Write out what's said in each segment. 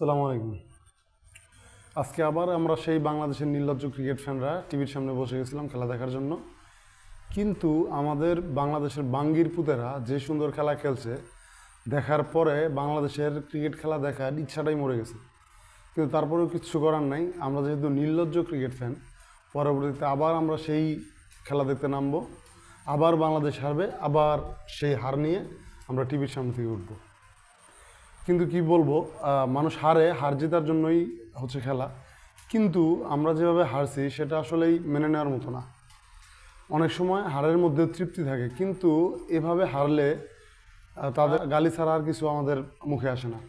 সালামু আলাইকুম। আজকে আবার আমরা সেই বাংলাদেশের নির্লজ্জ ক্রিকেট ফ্যানরা টিভির সামনে বসে গেছিলাম খেলা দেখার জন্য। কিন্তু আমাদের বাংলাদেশের বাঙ্গির পুতেরা যে সুন্দর খেলা খেলছে, দেখার পরে বাংলাদেশের ক্রিকেট খেলা দেখার ইচ্ছাটাই মরে গেছে। কিন্তু তারপরেও কিচ্ছু করার নাই। আমরা যেহেতু নির্লজ্জ ক্রিকেট ফ্যান, পরবর্তীতে আবার আমরা সেই খেলা দেখতে নামবো। আবার বাংলাদেশ হারবে, আবার সেই হার নিয়ে আমরা টিভির সামনে থেকে উঠবো। কিন্তু কি বলব মানুষ হারে, হার জেতার জন্যই হচ্ছে খেলা। কিন্তু আমরা যেভাবে হারছি, সেটা আসলেই মেনে নেওয়ার মতো না। অনেক সময় হারের মধ্যে তৃপ্তি থাকে, কিন্তু এভাবে হারলে তাদের গালি ছাড়া আর কিছু আমাদের মুখে আসে না।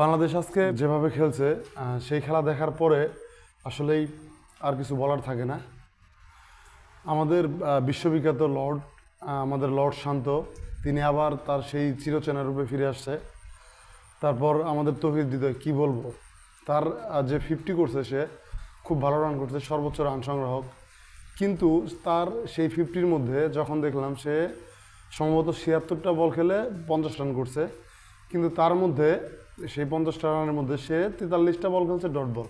বাংলাদেশ আজকে যেভাবে খেলছে সেই খেলা দেখার পরে আসলেই আর কিছু বলার থাকে না। আমাদের বিশ্ববিখ্যাত লর্ড আমাদের লর্ড শান্ত তিনি আবার তার সেই চিরচেনা রূপে ফিরে আসছে। তারপর আমাদের তহিদ হৃদয় কী বলব? তার যে ফিফটি করছে সে, খুব ভালো রান করছে, সর্বোচ্চ রান সংগ্রাহক। কিন্তু তার সেই ফিফটির মধ্যে যখন দেখলাম সে সম্ভবত ছিয়াত্তরটা বল খেলে পঞ্চাশ রান করছে। কিন্তু তার মধ্যে, সেই পঞ্চাশটা রানের মধ্যে সে তেতাল্লিশটা বল খেলছে ডট বল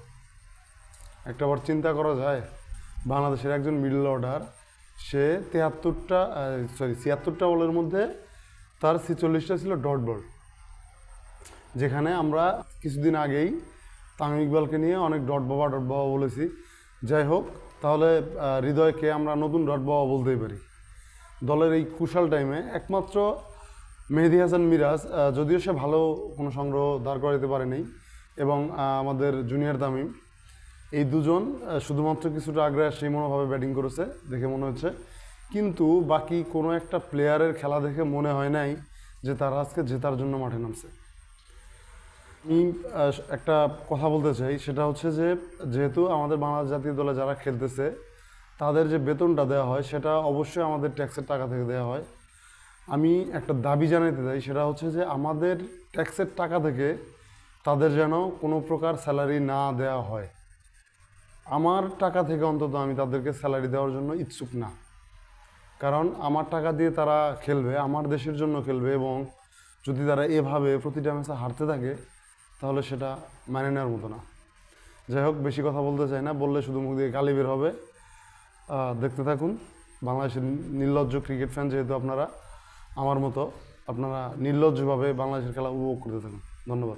একটা বার চিন্তা করা যায়, বাংলাদেশের একজন মিডল অর্ডার সে তেহাত্তরটা সরি ছিয়াত্তরটা বলের মধ্যে তার ছেচল্লিশটা ছিল ডট বল। যেখানে আমরা কিছুদিন আগেই তামিম ইকবালকে নিয়ে অনেক ডট বাবা ডট বাবা বলেছি। যাই হোক, তাহলে হৃদয়কে আমরা নতুন ডট বাবা বলতেই পারি। দলের এই কুশাল টাইমে একমাত্র মেহেদি হাসান মিরাজ যদিও সে ভালো কোনো সংগ্রহ দাঁড় করাতে পারেনি, এবং আমাদের জুনিয়র তামিম এই দুজন শুধুমাত্র কিছুটা আগ্রাসী মনোভাবে ব্যাটিং করেছে, দেখে মনে হচ্ছে। কিন্তু বাকি কোনো একটা প্লেয়ারের খেলা দেখে মনে হয় নাই যে তারা আজকে জেতার জন্য মাঠে নামছে। আমি একটা কথা বলতে চাই, সেটা হচ্ছে যে যেহেতু আমাদের বাংলাদেশ জাতীয় দলে যারা খেলতেছে, তাদের যে বেতনটা দেওয়া হয়, সেটা অবশ্যই আমাদের ট্যাক্সের টাকা থেকে দেওয়া হয়। আমি একটা দাবি জানাতে চাই, সেটা হচ্ছে যে আমাদের ট্যাক্সের টাকা থেকে তাদের যেন কোনো প্রকার স্যালারি না দেওয়া হয়। আমার টাকা থেকে অন্তত আমি তাদেরকে স্যালারি দেওয়ার জন্য ইচ্ছুক না। কারণ আমার টাকা দিয়ে তারা খেলবে, আমার দেশের জন্য খেলবে এবং যদি তারা এভাবে প্রতিটা ম্যাচে হারতে থাকে, তাহলে সেটা মানে নেওয়ার মতো না। যাই হোক, বেশি কথা বলতে চাই না, বললে শুধু মুখ দিয়ে গালি বের হবে। দেখতে থাকুন, বাংলাদেশের নির্লজ্জ ক্রিকেট ফ্যান যেহেতু আপনারা, আমার মতো আপনারা নির্লজ্জভাবে বাংলাদেশের খেলা উপভোগ করতে থাকুন। ধন্যবাদ।